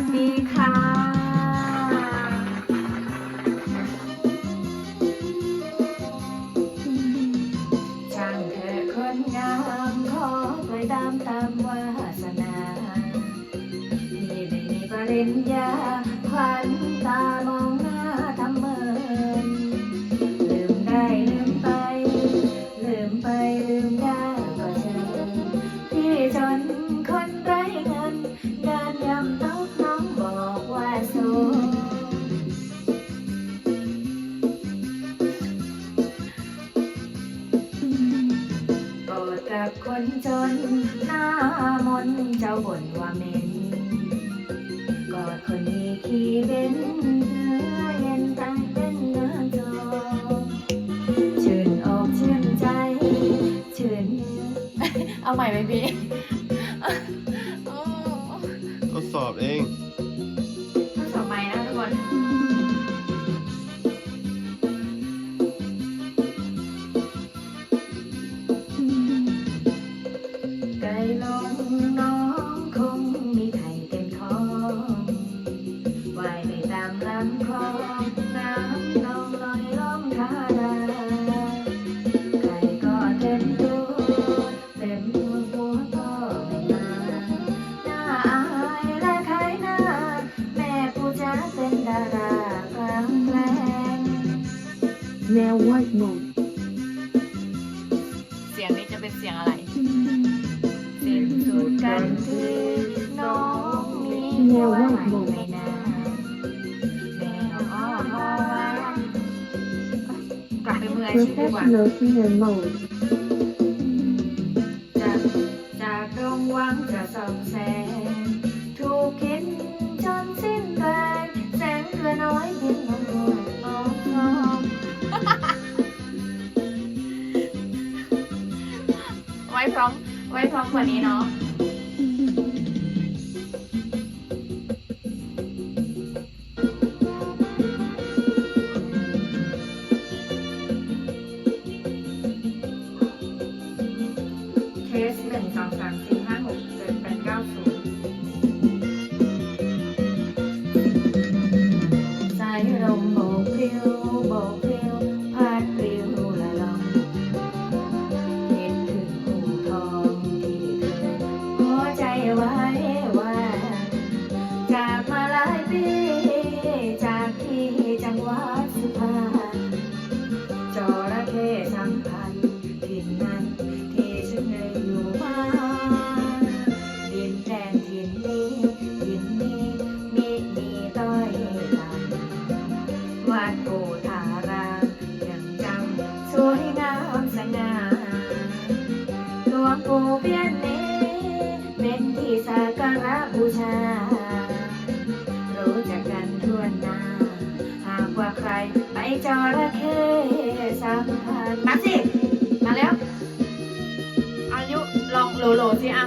สดีค่ะช่างเธอคนงามขอไปตามตามวาสนาที่ได้มีปริญญาควันตามองหน้าทำเมินลืมได้ลืมไป ลืมไปลืมได้ก็เชิญที่จน ปรดกับคนจนหน้ามนต์เจ้าบ่นว่าเหม็นกอดคนมีขี้เบ้นเนื้อเย็นตั้งเป็นเนื้อจอชื่นอกชื่นใจ ชื่น เอาใหม่ไหมพี่ทดสอบเอง ทดสอบใหม่นะทุกคน น้องคงมีไข่เต็มท้องว่ายไปตามลำคลองน้ำนองลอยล้อมคาราไก่ก็เต็มตัวเต็มตัวหัวก็ไม่มาหน้าอายและขายหน้า แม่ผู้จ้าเป็นดารากลางแปลง Now what mode? เสียงนี้จะเป็นเสียงอะไร สิ้นสุดกันคือน้องมีหัวไหลไม่นานแม่อ้อมอวานกลับไปมืออาชีพดีกว่า Professional singer mode. จากจากตรงหวังจะส่องแสงถูกกินจนสิ้นแรงแสงเหลือน้อยเพียงมองมองมองมองไว้พร้อม ไว้พร้อมกว่านี้เนาะ วัดโอทารามยังจำสวยงามสง่าหลวงปู่เบี้ยนนี้เป็นที่สักการะบูชา รู้จักกันทั่วหน้า หากว่าใครไปจระเข้สัมพันธ์มาสิ มาแล้ว อายุลองโลโลสิอะ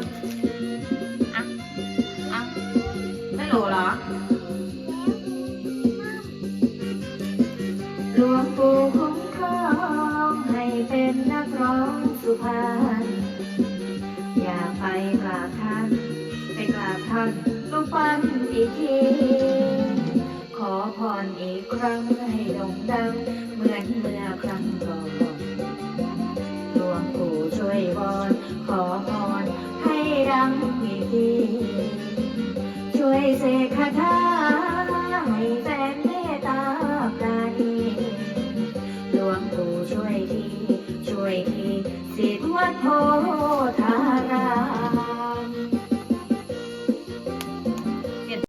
คุ้มครองให้เป็นนักร้องสุพรรณอย่าไปกราบท่านไปกราบท่านลูกปั้นอีกทีขอพรอีกครั้งให้ดงดังเหมือนเมื่อครั้งก่อนหลวงปู่ช่วยวอนขอพรให้ดังอีกทีช่วยเสกคาถาให้แฟน หลวงปู่ช่วยทีช่วยทีสิทธิ์วัดโพธ